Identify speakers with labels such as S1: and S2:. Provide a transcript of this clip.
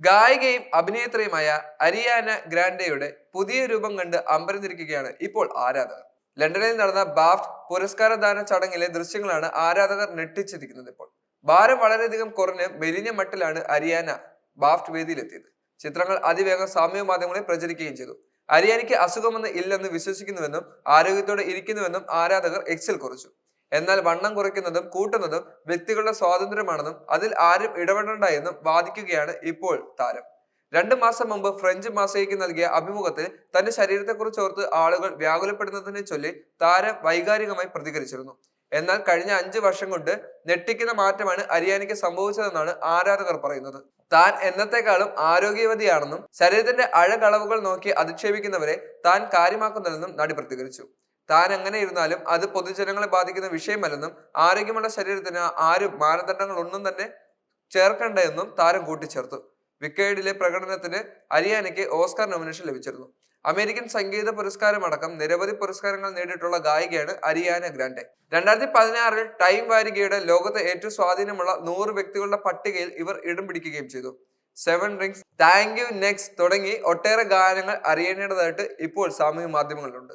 S1: ഗായികയും അഭിനേത്രിയുമായ Ariana ഗ്രാൻഡയുടെ പുതിയ രൂപം കണ്ട് അമ്പരന്നിരിക്കുകയാണ് ഇപ്പോൾ ആരാധകർ. ലണ്ടനിൽ നടന്ന ബാഫ്റ്റ് പുരസ്കാരദാന ചടങ്ങിലെ ദൃശ്യങ്ങളാണ് ആരാധകർ ഞെട്ടിച്ചിരിക്കുന്നത് ഇപ്പോൾ. ഭാരം വളരെയധികം കുറഞ്ഞ് മെലിഞ്ഞ മട്ടിലാണ് അരിയാന ബാഫ്റ്റ് വേദിയിലെത്തിയത്. ചിത്രങ്ങൾ അതിവേഗം സാമൂഹ്യ മാധ്യമങ്ങളിൽ പ്രചരിക്കുകയും ചെയ്തു. അരിയാനയ്ക്ക് അസുഖമൊന്നും ഇല്ലെന്ന് വിശ്വസിക്കുന്നുവെന്നും ആരോഗ്യത്തോടെ ഇരിക്കുന്നുവെന്നും ആരാധകർ എക്സിൽ കുറിച്ചു. എന്നാൽ വണ്ണം കുറയ്ക്കുന്നതും കൂട്ടുന്നതും വ്യക്തികളുടെ സ്വാതന്ത്ര്യമാണെന്നും അതിൽ ആരും ഇടപെടേണ്ട എന്നും വാദിക്കുകയാണ് ഇപ്പോൾ താരം. രണ്ടു മാസം മുമ്പ് ഫ്രഞ്ച് മാസയ്ക്ക് നൽകിയ അഭിമുഖത്തിൽ തന്റെ ശരീരത്തെക്കുറിച്ച് ഓർത്ത് ആളുകൾ വ്യാകുലപ്പെടുന്നതിനെ ചൊല്ലി താരം വൈകാരികമായി പ്രതികരിച്ചിരുന്നു. എന്നാൽ കഴിഞ്ഞ അഞ്ച് വർഷം കൊണ്ട് ഞെട്ടിക്കുന്ന മാറ്റമാണ് അരിയാനയ്ക്ക് സംഭവിച്ചതെന്നാണ് ആരാധകർ പറയുന്നത്. താൻ എന്നത്തെക്കാളും ആരോഗ്യവതിയാണെന്നും ശരീരത്തിന്റെ അഴകളവുകൾ നോക്കി അധിക്ഷേപിക്കുന്നവരെ താൻ കാര്യമാക്കുന്നില്ലെന്നും നടി പ്രതികരിച്ചു. താൻ എങ്ങനെ ഇരുന്നാലും അത് പൊതുജനങ്ങളെ ബാധിക്കുന്ന വിഷയമല്ലെന്നും ആരോഗ്യമുള്ള ശരീരത്തിന് ആരും മാനദണ്ഡങ്ങൾ ഒന്നും തന്നെ ചേർക്കണ്ട എന്നും താരം കൂട്ടിച്ചേർത്തു. വിക്കേഡിലെ പ്രകടനത്തിന് അരിയാനയ്ക്ക് ഓസ്കാർ നോമിനേഷൻ ലഭിച്ചിരുന്നു. അമേരിക്കൻ സംഗീത പുരസ്കാരം അടക്കം നിരവധി പുരസ്കാരങ്ങൾ നേടിയിട്ടുള്ള ഗായികയാണ് അരിയാന ഗ്രാൻഡെ. രണ്ടായിരത്തി പതിനാറിൽ ടൈം വാരികയുടെ ലോകത്തെ ഏറ്റവും സ്വാധീനമുള്ള നൂറ് വ്യക്തികളുടെ പട്ടികയിൽ ഇവർ ഇടം പിടിക്കുകയും ചെയ്തു. Seven rings thank you next തുടങ്ങി ഒട്ടേറെ ഗാനങ്ങൾ അറിയേണ്ടതായിട്ട് ഇപ്പോൾ സാമൂഹ്യ മാധ്യമങ്ങളിലുണ്ട്.